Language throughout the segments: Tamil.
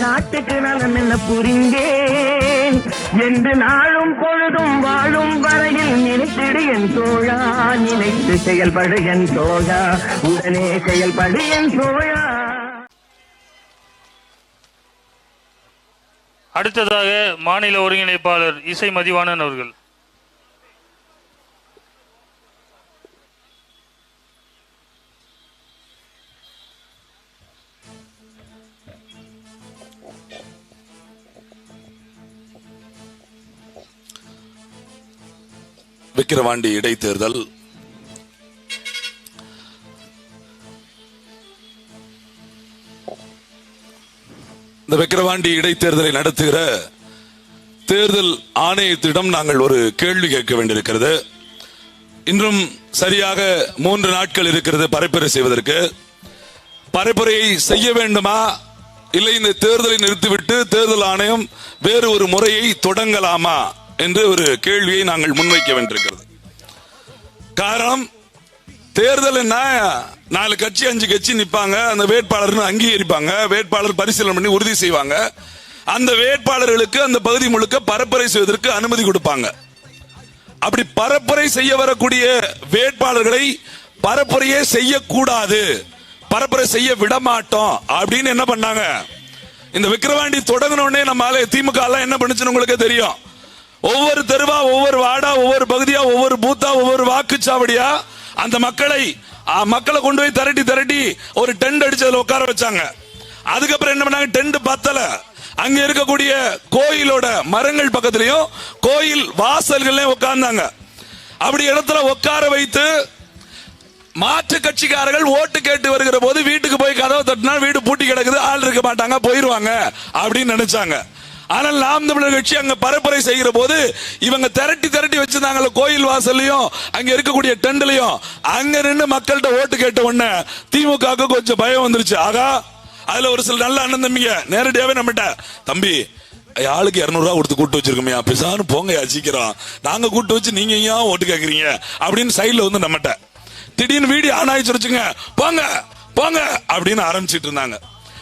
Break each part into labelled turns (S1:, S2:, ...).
S1: நாட்டுக்கு நலம் என்ன புரிந்தேன்? என்று நாளும் பொழுதும் வாழும் வரையில் நினைத்திடு என் தோழா நினைத்து செயல்படு என் தோழா உடனே செயல்படு என் தோழா.
S2: அடுத்ததாக மாநில ஒருங்கிணைப்பாளர் இசை மதிவாணன் அவர்கள்.
S3: விக்கிரவாண்டி இடைத்தேர்தல். இந்த விக்கிரவாண்டி இடைத்தேர்தலை நடத்துகிற தேர்தல் ஆணையத்திடம் நாங்கள் ஒரு கேள்வி கேட்க வேண்டியிருக்கிறது. இன்றும் சரியாக மூன்று நாட்கள் இருக்கிறது பரப்புரை செய்வதற்கு. பரப்புரையை செய்ய வேண்டுமா? இல்லை இந்த தேர்தலை நிறுத்திவிட்டு தேர்தல் ஆணையம் வேறு ஒரு முறையை தொடங்கலாமா? என்று ஒரு கேள்வியை நாங்கள் முன்வைக்க வேண்டியிருக்கிறது. காரணம் தேர்தல் என்ன நாலு கட்சி அஞ்சு கட்சி நிற்பாங்க அந்த வேட்பாளர்னு அங்கீகரிப்பாங்க வேட்பாளர் பரிசீலனை பண்ணி உறுதி செய்வாங்க. அந்த வேட்பாளர்களுக்கு அந்த பகுதி முழுக்க பரப்புரை செய்வதற்கு அனுமதி கொடுப்பாங்க. அப்படி பரப்புரை செய்ய வரக்கூடிய வேட்பாளர்களை பரப்புரையே செய்யக்கூடாது. பரப்புரை செய்ய விடமாட்டோம். அப்படின்னு என்ன பண்ணாங்க? இந்த விக்கிரவாண்டி தொடங்கின உடனே நம்ம திமுக எல்லாம் என்ன பண்ணுச்சுன்னு உங்களுக்கு தெரியும். ஒவ்வொரு தெருவா ஒவ்வொரு வாடா ஒவ்வொரு பகுதியா ஒவ்வொரு பூத்தா ஒவ்வொரு வாக்குச்சாவடியா அந்த மக்களை மக்களை கொண்டு போய் திரட்டி திரட்டி ஒரு டென்ட் அடிச்சு அதில் உட்கார வச்சாங்க. அதுக்கப்புறம் என்ன பண்ணாங்க? டென்ட் பத்தல. அங்க இருக்கக்கூடிய கோயிலோட மரங்கள் பக்கத்துலயும் கோயில் வாசல்கள்லயும் உட்கார்ந்தாங்க. அப்படி இடத்துல உட்கார வைத்து மாற்று கட்சிக்காரர்கள் ஓட்டு கேட்டு வருகிற போது வீட்டுக்கு போய் கதவை தட்டினா வீடு பூட்டி கிடக்குது ஆள் இருக்க மாட்டாங்க போயிருவாங்க அப்படின்னு நினைச்சாங்க. ஆனால் நாம் தமிழர் கட்சி அங்க பரப்புரை செய்கிற போது இவங்க திரட்டி திரட்டி வச்சிருந்தாங்கல்ல கோயில் வாசல்லையும் அங்க இருக்கக்கூடிய டெண்ட்லையும் அங்க நின்று மக்கள்கிட்ட ஓட்டு கேட்ட உடனே திமுக கொஞ்சம் பயம் வந்துருச்சு. ஆகா அதுல ஒரு சில நல்ல அண்ணன் தம்பிங்க நேரடியாவே நம்மகிட்ட தம்பி ஆளுக்கு இருநூறுவா கொடுத்து கூட்டு வச்சிருக்கோமே பிசானு போங்க சீக்கிரம். நாங்க கூட்டு வச்சு நீங்க ஏன் ஓட்டு கேக்குறீங்க? அப்படின்னு சைடில் வந்து நம்மகிட்ட திடீர்னு வீடியோ ஆன் ஆயிடுச்சு வச்சுங்க போங்க போங்க அப்படின்னு ஆரம்பிச்சிட்டு இருந்தாங்க.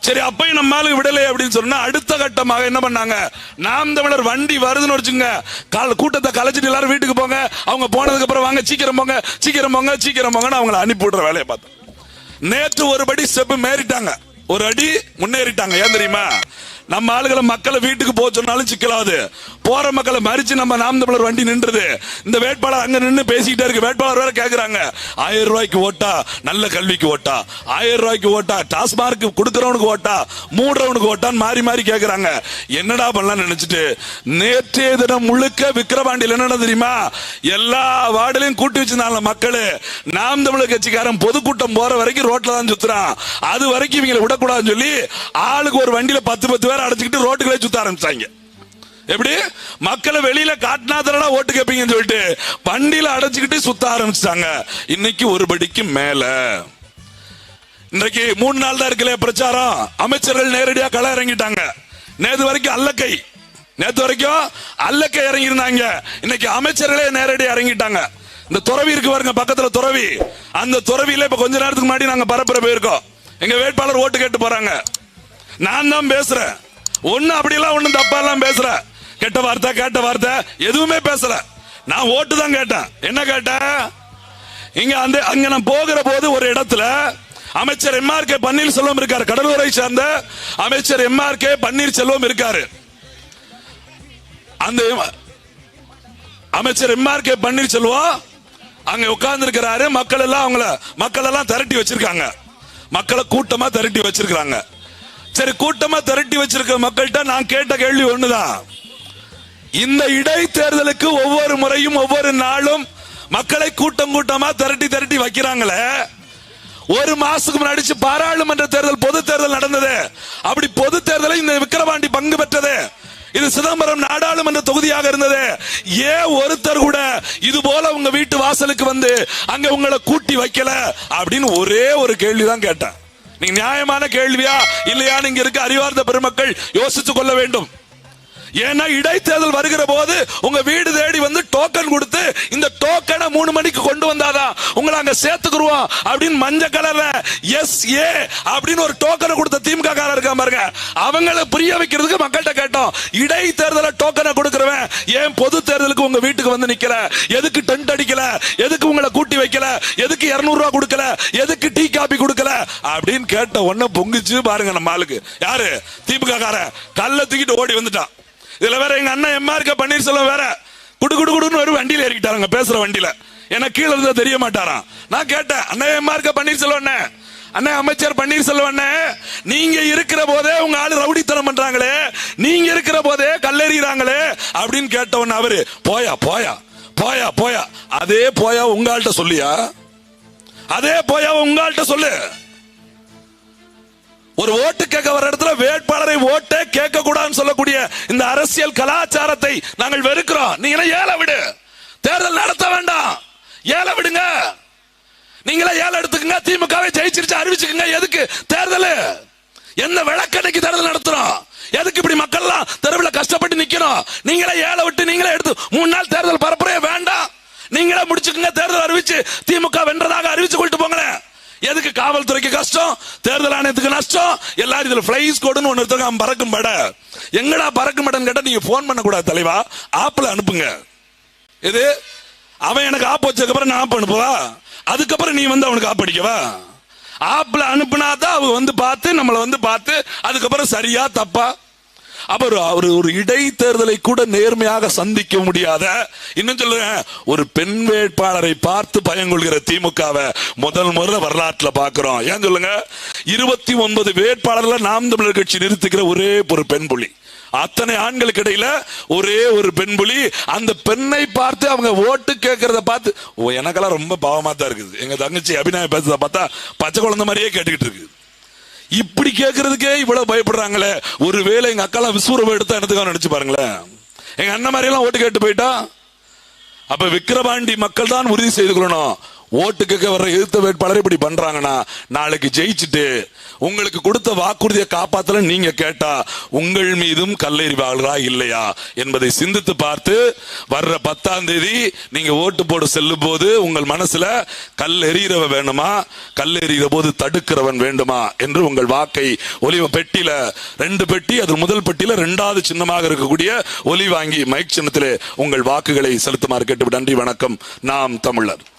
S3: சரி அப்போயும் நம்ம மேலே விடலை அப்படின்னு சொன்னா அடுத்த கட்டமாக என்ன பண்ணாங்க? நாம் தமிழர் வண்டி வருதுன்னு வச்சுங்க கால கூட்டத்தை கலைச்சிட்டு எல்லாரும் வீட்டுக்கு போங்க. அவங்க போனதுக்கு அப்புறம் வாங்க சீக்கிரம் போங்க சீக்கிரம் போங்க சீக்கிரம் போங்கன்னு அவங்கள அனுப்பி விடுற வேலையை பார்த்தோம். நேற்று ஒரு படி ஸ்டெப் மேறிட்டாங்க. ஒரு அடி முன்னேறிட்டாங்க. ஏன் தெரியுமா? நம்ம ஆளுகளை மக்களை வீட்டுக்கு போக சொன்னாலும் சிக்கலாது. போற மக்களை மறிச்சு நம்ம நாம் தமிழர் வண்டி நின்றுது. இந்த வேட்பாளர் அங்க நின்று பேசிக்கிட்டே இருக்கு. வேட்பாளர் வேற கேக்குறாங்க. ஆயிரம் ரூபாய்க்கு ஓட்டா நல்ல கல்விக்கு ஓட்டா. ஆயிரம் ரூபாய்க்கு ஓட்டா டாஸ்மார்க் கொடுக்கறவனுக்கு ஓட்டா மூடுறவனுக்கு ஓட்டான்னு மாறி மாறி கேக்குறாங்க. என்னடா பண்ணலாம் நினைச்சிட்டு நேற்றைய தினம் முழுக்க விக்கிரவாண்டியில் என்னடா தெரியுமா? எல்லா வார்டிலையும் கூட்டி வச்சிருந்தாங்க மக்கள். நாம் தமிழர் கட்சிக்காரன் பொதுக்கூட்டம் போற வரைக்கும் ரோட்ல தான் சுத்துறான். அது வரைக்கும் இவங்களை விடக்கூடாதுன்னு சொல்லி ஆளுக்கு ஒரு வண்டியில பத்து பத்து பேர் அடைச்சுக்கிட்டு ரோட்டுகளே சுத்த ஆரம்பிச்சாங்க. எப்படி? மக்களை வெளியில காட்டினா தானடா ஓட்டு கேட்பீங்கன்னு சொல்லிட்டு வண்டியில அடைச்சிக்கிட்டு சுத்த ஆரம்பிச்சிட்டாங்க. இன்னைக்கு ஒரு படிக்கு மேல. இன்றைக்கு மூணு நாள் தான் இருக்குல்ல பிரச்சாரம். அமைச்சர்கள் நேரடியாக களை இறங்கிட்டாங்க. நேற்று வரைக்கும் அல்லக்கை. நேற்று வரைக்கும் அல்லக்கை இறங்கி இருந்தாங்க இன்னைக்கு அமைச்சர்களே நேரடியாக இறங்கிட்டாங்க. இந்த துறவி இருக்கு பாருங்க பக்கத்துல துறவி. அந்த துறவியில இப்ப கொஞ்ச நேரத்துக்கு முன்னாடி நாங்க பரப்புற போயிருக்கோம். எங்க வேட்பாளர் ஓட்டு கேட்டு போறாங்க. நான் தான் பேசுறேன். ஒண்ணு அப்படியெல்லாம் ஒன்றும் தப்பா எல்லாம் பேசுற கெட்ட வார்த்தை கேட்ட வார்த்தை எதுவுமே பேசல. நான் ஓட்டு தான் கேட்டேன். என்ன கேட்டேன் இங்க அந்த அங்க நான் போகிற போது ஒரு இடத்துல அமைச்சர் எம்ஆர் கே பன்னீர்செல்வம் இருக்காரு. கடலூரை சார்ந்த அமைச்சர் எம்ஆர் கே பன்னீர்செல்வம் இருக்காரு. அந்த அமைச்சர் எம்ஆர் கே பன்னீர்செல்வம் அங்க உட்கார்ந்து இருக்கிறாரு மக்கள் எல்லாம் அவங்கள மக்கள் எல்லாம் திரட்டி வச்சிருக்காங்க. மக்களை கூட்டமா திரட்டி வச்சிருக்காங்க சரி கூட்டமா திரட்டி வச்சிருக்க மக்கள்கிட்ட நான் கேட்ட கேள்வி ஒண்ணுதான். இந்த இடைத்தேர்தலுக்கு ஒவ்வொரு முறையும் ஒவ்வொரு நாளும் மக்களை கூட்டம் கூட்டமா திரட்டி திரட்டி வைக்கிறாங்களே. ஒரு மாசத்துக்கு முன்னாடி பாராளுமன்ற தேர்தல் பொது தேர்தல் நடந்தது. அப்படி பொது தேர்தலை இந்த விக்கிரவாண்டி பங்கு பெற்றது. இது சிதம்பரம் நாடாளுமன்ற தொகுதியாக இருந்தது. ஏன் ஒருத்தர் கூட இது போல உங்க வீட்டு வாசலுக்கு வந்து அங்க உங்களை கூட்டி வைக்கல அப்படின்னு ஒரே ஒரு கேள்விதான் கேட்டேன். நீங்க நியாயமான கேள்வியா இல்லையா? நீங்க இருக்க அறிவார்ந்த பெருமக்கள் யோசித்துக் கொள்ள வேண்டும். ஏன்னா இடைத்தேர்தல் வருகிற போது உங்க வீடு தேடி வந்து டோக்கன் கொடுத்து இந்த டோக்கனை மூணு மணிக்கு கொண்டு வந்தாதான் உங்களை அங்க சேர்த்துக்குருவோம் அப்படின்னு மஞ்ச கலர்ல எஸ் ஏ அப்படின்னு ஒரு டோக்கனை கொடுத்த திமுக காரர் இருக்கா பாருங்க. அவங்கள புரிய வைக்கிறதுக்கு மக்கள்கிட்ட கேட்டோம். இடைத்தேர்தல டோக்கனை கொடுக்கிறவன் ஏன் பொது தேர்தலுக்கு உங்க வீட்டுக்கு வந்து நிக்கல? எதுக்கு டென்ட் அடிக்கல? எதுக்கு உங்களை கூட்டி வைக்கல? எதுக்கு இருநூறு ரூபா கொடுக்கல? எதுக்கு டீ காபி கொடுக்கல? அப்படின்னு கேட்ட உடனே பொங்குச்சு பாருங்க நம்ம ஆளுக்கு. யாரு? திமுக காரன். கல்ல தூக்கிட்டு ஓடி வந்துட்டான். இதுல வேற எங்க அண்ணன் எம்ஆர்கே பன்னீர்செல்வம் வேற. குடு குடு குடுன்னு வண்டியில ஏறிக்கிட்டாருங்க பேசுற வண்டியில. ஏன்னா கீழே இருந்தா தெரிய மாட்டாராம். நான் கேட்டேன் அண்ணன் எம்ஆர்க பன்னீர்செல்வம் அண்ணே? அமைச்சர் பன்னீர்செல்வம் நீங்க இருக்கிற போதே உங்க ஆளு ரவுடித்தனம் பண்றாங்களே. நீங்க இருக்கிற போதே கல்லெறிகிறாங்களே. அப்படின்னு கேட்டவன் அவரு போயா போயா போயா போயா. அதே போயா உங்கள்கிட்ட சொல்லியா? அதே போயா உங்கள்கிட்ட சொல்லு. ஒரு ஓட்டு கேட்க வர இடத்துல வேட்பாளரை ஓட்டே கேட்க கூடாதுன்னு சொல்லக்கூடிய இந்த அரசியல் கலாச்சாரத்தை நாங்கள் வெறுக்கிறோம். நீங்க ஏழை ஏழை ஏல விடுங்க. நீங்களே ஏழை எடுத்துக்கங்க. திமுகவை ஜெயிச்சிருச்சு அறிவிச்சுக்கங்க. எதுக்கு? தேர்தல். என்ன விளக்கணைக்கு தேர்தல் நடத்துறோம். எதுக்கு இப்படி மக்கள் எல்லாம் தெருவில் கஷ்டப்பட்டு நிக்கிறோம் நீங்களே ஏழை விட்டு நீங்களே எடுத்து மூணு நாள் தேர்தல் பரப்புரையே வேண்டாம். நீங்களே முடிச்சுக்கங்க. தேர்தல் அறிவிச்சு திமுக வென்றதாக அறிவிச்சு கொண்டு போங்களேன். எதுக்கு காவல்துறைக்கு கஷ்டம்? தேர்தல் ஆணையத்துக்கு நஷ்டம்? எல்லாரும் இதுல பிளைஸ் கோடுன்னு ஒன்று இருக்காங்க பறக்கும் பட. எங்கடா பறக்கும் படன்னு கேட்டா நீங்க போன் பண்ணக்கூடாது தலைவா. ஆப்பில் அனுப்புங்க. இது அவன் எனக்கு ஆப் வச்சதுக்கப்புறம் நான் ஆப் அனுப்புவா? அதுக்கப்புறம் நீ வந்து அவனுக்கு ஆப் அடிக்கவா? ஆப்பில் அனுப்புனா தான் அவங்க வந்து பார்த்து நம்மளை வந்து பார்த்து அதுக்கப்புறம் சரியா தப்பா? அப்ப அவர் ஒரு இடைத்தேர்தலை கூட நேர்மையாக சந்திக்க முடியாத இன்னும் சொல்லுங்க ஒரு பெண் வேட்பாளரை பார்த்து பயங்கொள்கிற திமுகவை முதல் முதல்ல வரலாற்றில் பார்க்குறோம். ஏன் சொல்லுங்க? இருபத்தி ஒன்பது வேட்பாளர்ல நாம் தமிழர் கட்சி நிறுத்துகிற ஒரே ஒரு பெண் புள்ளி அத்தனை ஆண்களுக்கு இடையில ஒரே ஒரு பெண் புலி அந்த பெண்ணை பார்த்து அவங்க ஓட்டு கேட்கறத பார்த்து ஓ, எனக்கெல்லாம் ரொம்ப பாவமா தான் இருக்குது. எங்க தங்கச்சி அபிநய பேசுறத பார்த்தா பச்சை குழந்தை மாதிரியே கேட்டுக்கிட்டு இருக்கு இப்படி கேட்கறதுக்கே இவ்வளவு பயப்படுறாங்களே. ஒருவேளை எங்க அக்காலாம் விஸ்வரூபம் எடுத்தா எடுத்துக்கான்னு நினைச்சு பாருங்களேன். எங்க அண்ணன் மாதிரி எல்லாம் ஓட்டு கேட்டு போயிட்டா? அப்ப விக்கிரவாண்டி மக்கள் தான் உறுதி செய்து கொள்ளணும். ஓட்டுக்கு வர்ற எதிர்த்த வேட்பாளர் இப்படி பண்றாங்கன்னா நாளைக்கு ஜெயிச்சுட்டு உங்களுக்கு கொடுத்த வாக்குறுதியை காப்பாத்தல நீங்க கேட்டா உங்கள் மீதும் கல்லெறிவாளரா இல்லையா என்பதை சிந்தித்து பார்த்து வர்ற பத்தாம் தேதி நீங்க ஓட்டு போட செல்லும் போது உங்கள் மனசுல கல் எறிகிறவ வேணுமா கல் எறிகிற போது தடுக்கிறவன் வேண்டுமா என்று உங்கள் வாக்கை ஒலிவ பெட்டியில ரெண்டு பெட்டி அது முதல் பெட்டியில ரெண்டாவது சின்னமாக இருக்கக்கூடிய ஒலி வாங்கி மைக் சின்னத்திலே உங்கள் வாக்குகளை செலுத்துமாறு கேட்டு நன்றி வணக்கம். நாம் தமிழர்.